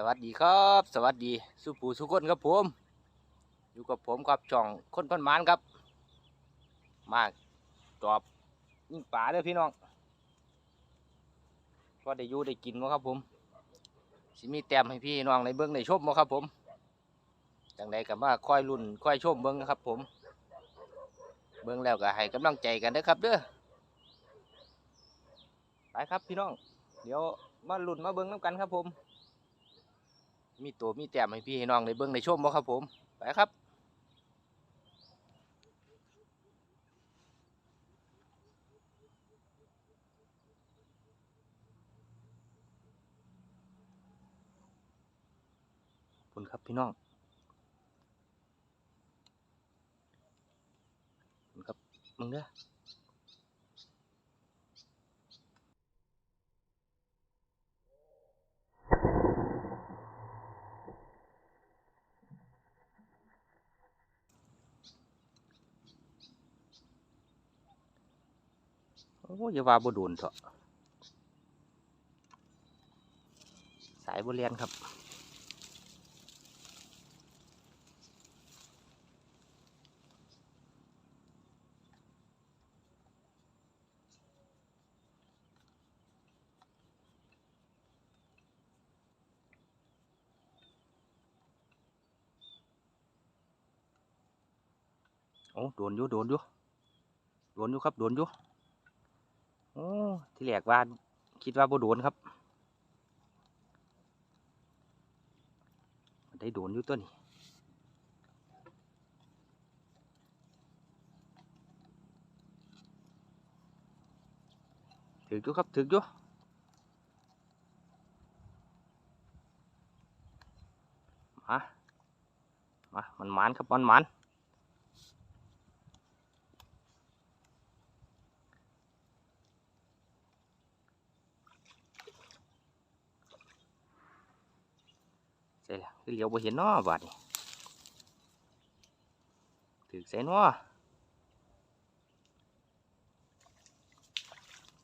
สวัสดีครับ สวัสดีสุปูสุคนครับผม อยู่กับผมครับช่องคนพันมานครับ มากจอบยิงป่าเด้อพี่น้องพอได้อยู่ได้กินมั้ครับผมสิมีแต้มให้พี่น้องในเบิ้องในชมมั้ครับผมจังใดกับว่าค่อยรุ่นค่อยชมเบิ้องนะครับ ผม เบิ้องแล้วก็ให้กำลังใจกันเด้อครับเด้อไปครับพี่น้อง เดี๋ยวมาลุ้นมาเบิ้องน้ำกันครับผม มีตัวมีแต้มให้พี่ให้น้องในเบิ้องในชมบ่ครับผมไปครับคุณครับพี่น้องคุณครับมึงเด้อโอ้ยอย่าว่าบ่โดนเถอะสายบ่เรียนครับโอ้โดนอยู่โดนอยู่โดนอยู่ครับโดนอยู่ อ้ที่แรกว่าคิดว่าบ่โดนครับ ได้โดนอยู่ตัวนี้ถึกอยู่ครับถึกอยู่มา มา มันหมานครับมันหมาน ใส่ละ คือเหลียวบ่เห็นนาะบาดถือใส่นาะ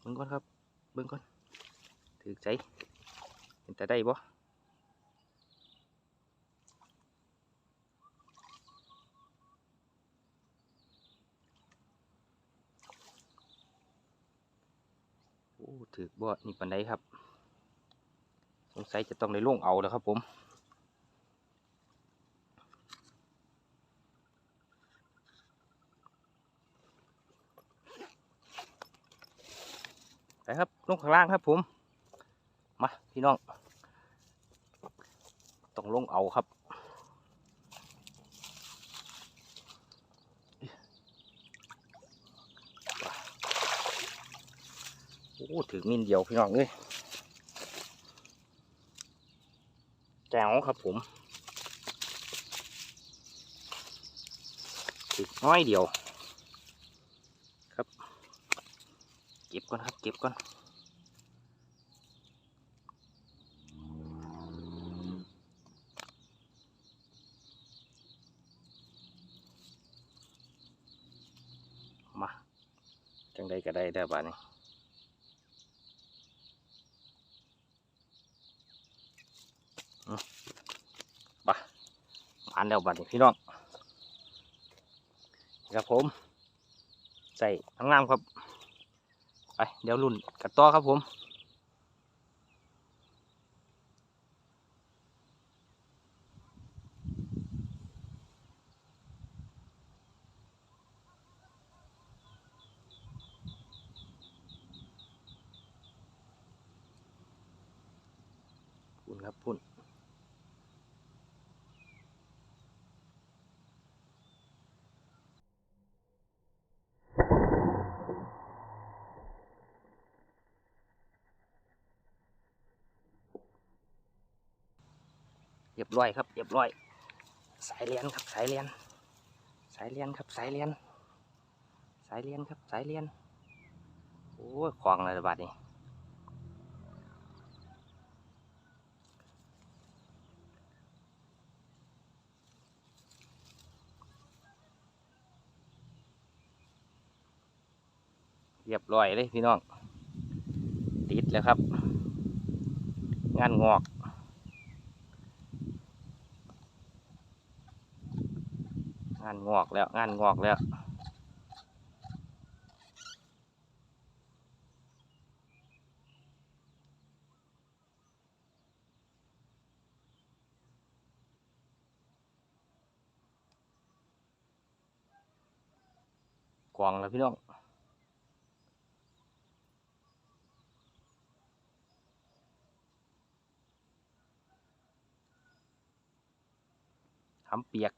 เบิ่งก่อนครับ เบิ่งก่อนถือใส่เห็นแต่ได้บ่โอ้ถือบ่นี่ปานใดครับ สงสัยจะต้องในล่งเอาแล้วครับผม ไปครับลงข้างล่างครับ ผม มาพี่น้อง ต้องลงเอาครับโอ้ถือมินเดียวพี่น้องเลยแจ๋วครับผมถือน้อยเดียว ครับ เก็บก่อนครับ เก็บก่อนมาจังใดก็ได้ได้บ้านี้ปะอันเดียวบัดนี้พี่น้องนะครับผม ใส่ทั้งงามครับ ไปเดี๋ยวรุ่นกันต่อครับผมพุ่นครับพุ่น เรียบร้อยครับเรียบร้อย สายเลียนครับสายเลียน สายเลียนครับสายเลียน สายเลียนครับสายเลียนโอ้ยควางอะไรบาดนี้เรียบร้อยเลยพี่น้อง ติดแล้วครับ งานงอก งานงอกแล้วงานงอกแล้วกวางแล้วพี่น้องทำเปียก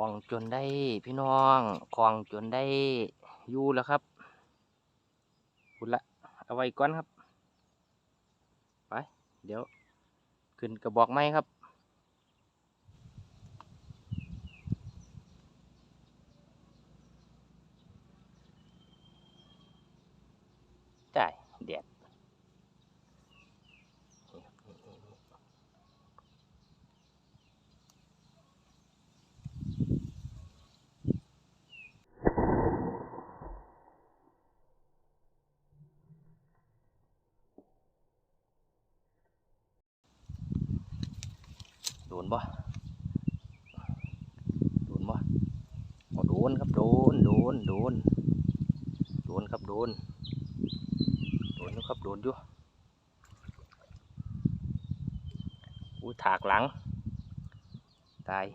คลองจนได้พี่น้องคลองจนได้อยู่แล้วครับพุดละเอาไว้ก่อนครับ ไป เดี๋ยว ขึ้นกระบอกไม้ครับได้แดดโด นบ่โดนบ่โดนครับโดนโดนโดนโดนครับโดนโดนครับโดนอยู่อู้ถากหลัง ตาย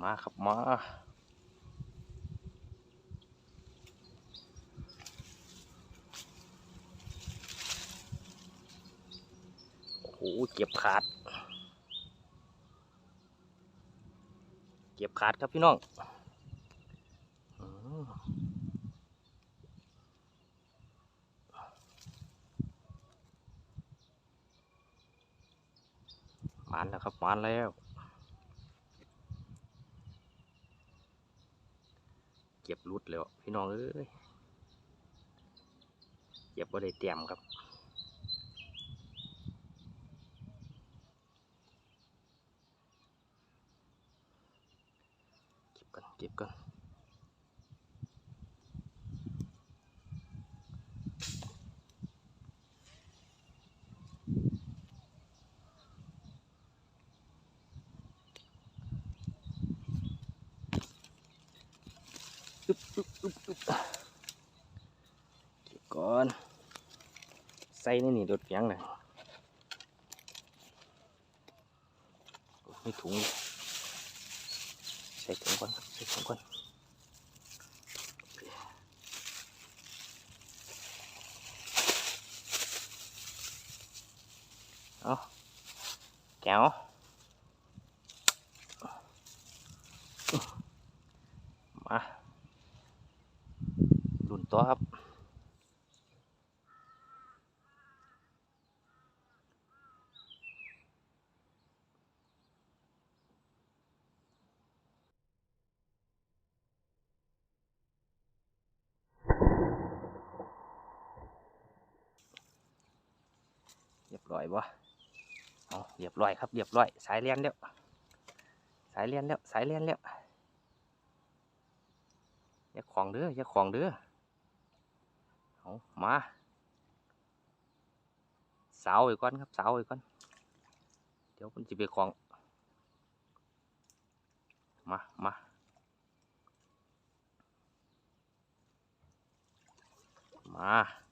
มาครับมา โหเจ็บขาด เก็บขาดครับพี่น้องมมานแล้วครับมานแล้ว เก็บรุดแล้วพี่น้องเอ้ยเก็บบ่ได้เตรียมครับ ก่อนเก็บก่อนอึ๊บอึ๊บอึ๊บอึ๊บเก็บก่อน ใส่ในนี่โดดเฟียงเลยไมีถุง ใส่ถุงก่อนครับใส่ถุงก่อนเอาแก้วมาลุ่นตัวครับ เร้อยบ่เอาเรียบร้อยครับเรียบร้อย สายเลียนแล้ว สายเลียนแล้ว สายเลียนแล้วอย่าของเด้ออย่าของเด้อเอามาสาวไว้ก่อนครับสาวไว้ก่อนเดี๋ยวมันจะไปของมามามา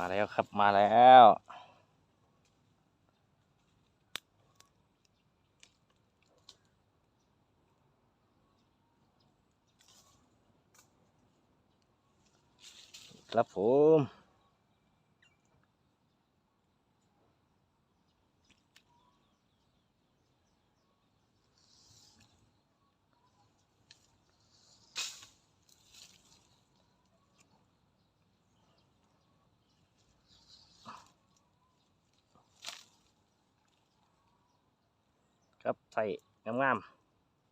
มาแล้วครับมาแล้วครับผมับใส่งาม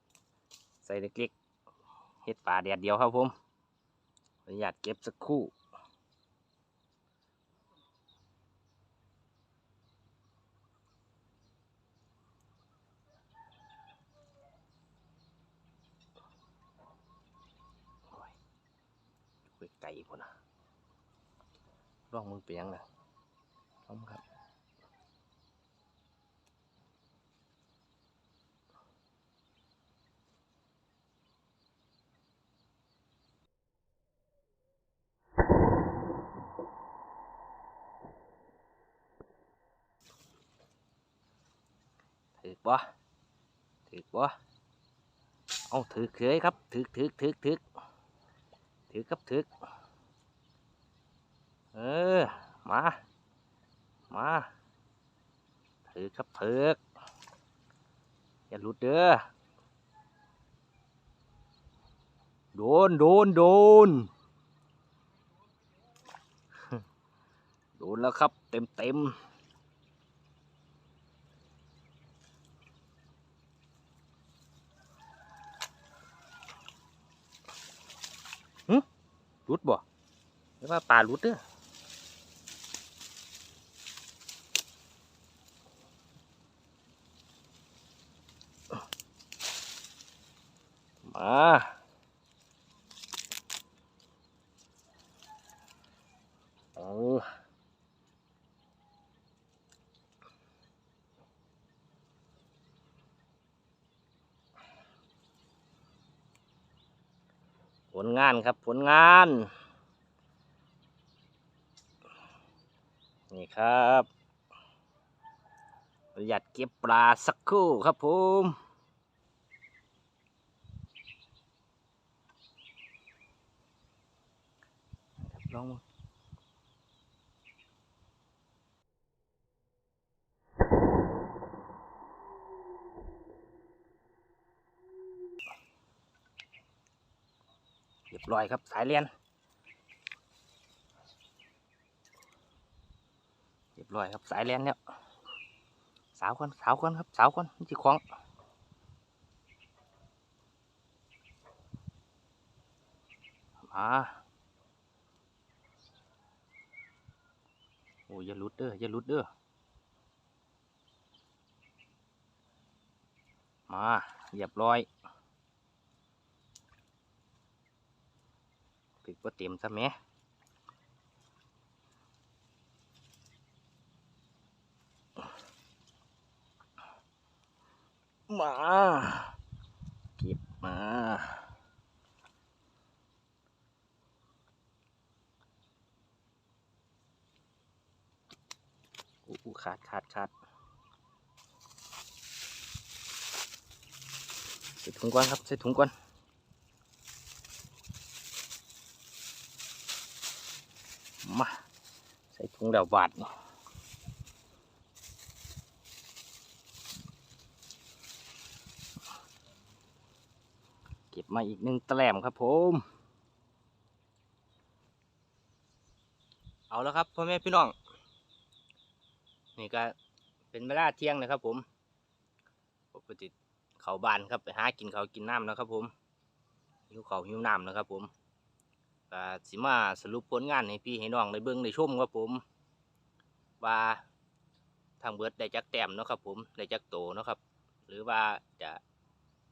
ๆ ใส่เล็กๆเฮ็ดปลาแดดเดียวครับผมขออนุญาตเก็บสักครู่ไปไก่พุ่นนะร่องมึงเปียงนะพร่องครับ บ่ถือบ่เอาถือเคยครับถือถือถือถือถือครับถือเออมามาถือครับถืออย่าหลุดเด้อโดนโดนโดนโดนแล้วครับ เต็มเต็ม รุดบ่หรือว่าปลารุดเด้อมาเอา ลงานครับผลงาน นี่ครับประหยัดเก็บปลาสักครู่ครับผมลอง มาเรียบร้อยครับสายเลียนเรียบร้อยครับสายแลนแล้วสาวคนสาวคนครับสาวคนมันจีคล้องมาโอ้ยอย่าลุดเด้ออย่าลุดเด้อมาเรียบร้อย ปิดว่าเต็มซะแม่มาเก็บมาอู้ขาดขาดขาดใส่ถุงก่อนครับใส่ถุงก่อนมาใส่ถุ งเดาวบาทนี่เก็บมาอีกหนึ่งแต้มครับผม เอาแล้วครับพ่อแม่พี่น้อง นี่ก็เป็นเวลาเที่ยงนะครับผมปกติเขาบานครับไปหากินเขากินน้ำนะครับผมหิวเขาวหิวน้ำนะครับผมก็สิมาสรุปผลงานให้พี่ให้น้องได้เบิ่งได้ชมครับผม ว่าทางเบิร์ดได้จักแต้มเนาะครับผมได้จักโตเนาะครับ หรือว่าจะ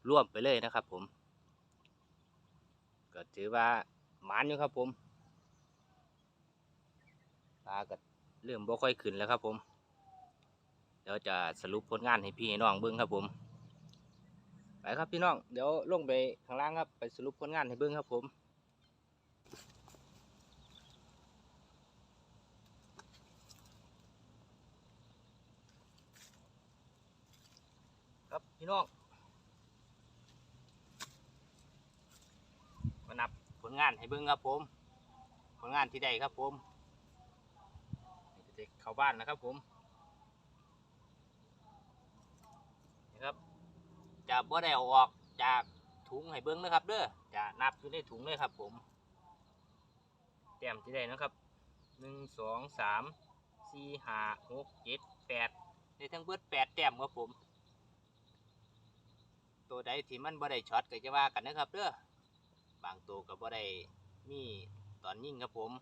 ร่วมไปเลยนะครับ ผม ก็ถือว่าหมานอยู่ครับผมปลาก็เริ่มบ่ค่อยขึ้นแล้วครับ ผมเดี๋ยวจะสรุปผลงานให้พี่น้องเบิ้งครับผมไปครับพี่น้องเดี๋ยวลงไปข้างล่างครับไปสรุปผลงานให้เบิ้งครับผม พี่น้องมานับผลงานให้เบิ่งครับผม ผลงานที่ใดครับผมเด็กเข้าบ้านนะครับผมนี่ครับจะบ่ได้ออกจากถุงให้เบิ่งนะครับ เด้อจะนับอยู่ในถุงเลยครับ ผมแต้มที่ใดนะครับหนึ่งสองสามสี่ห้าหกเจ็ดแปดในทั้งเบิดแปดแต้มครับผม ตัวใดที่มันบ่ได้ช็อตก็จะว่ากันนะครับเด้อบางตัวก็บ่ได้มีตอนยิ่งครับผม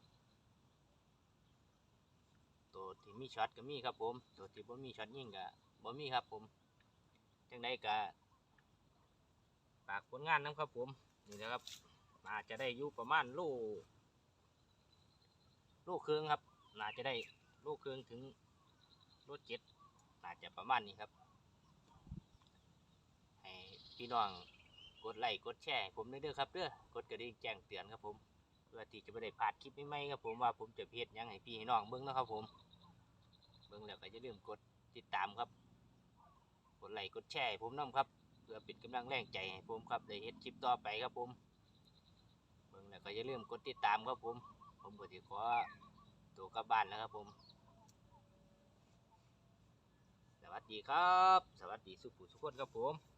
ตัวที่มีช็อตก็มีครับผม ตัวที่บ่มีช็อตยิ่งก็บ่มีครับผมจังไดก็ฝากผลงานนะครับผมนี่นะครับน่าจะได้อยู่ประมาณโลโลครึ่งครับน่าจะได้โลครึ่งถึงโลเจ็ดน่าจะประมาณนี้ครับ พี่น้องกดไลค์กดแชร์ผมเด้อครับเด้อกดกระดิ่งแจ้งเตือนครับผมเพื่อที่จะไม่ได้พลาดคลิปใหม่ๆครับผมว่าผมจะเพจยังให้พี่ให้น้องเบิ้งนะครับผม เบิ้งแล้วก็อย่าลืมกดติดตามครับ กดไลค์กดแชร์ผมน้ำครับ เพื่อเป็นกำลังแรงใจให้ผมครับได้เฮ็ดคลิปต่อไปครับผม เบิ้งแล้วก็อย่าลืมกดติดตามครับผม ผมก็สิขอตัวกลับบ้านแล้วครับผม สวัสดีครับ สวัสดีสุขุสุขคนครับผม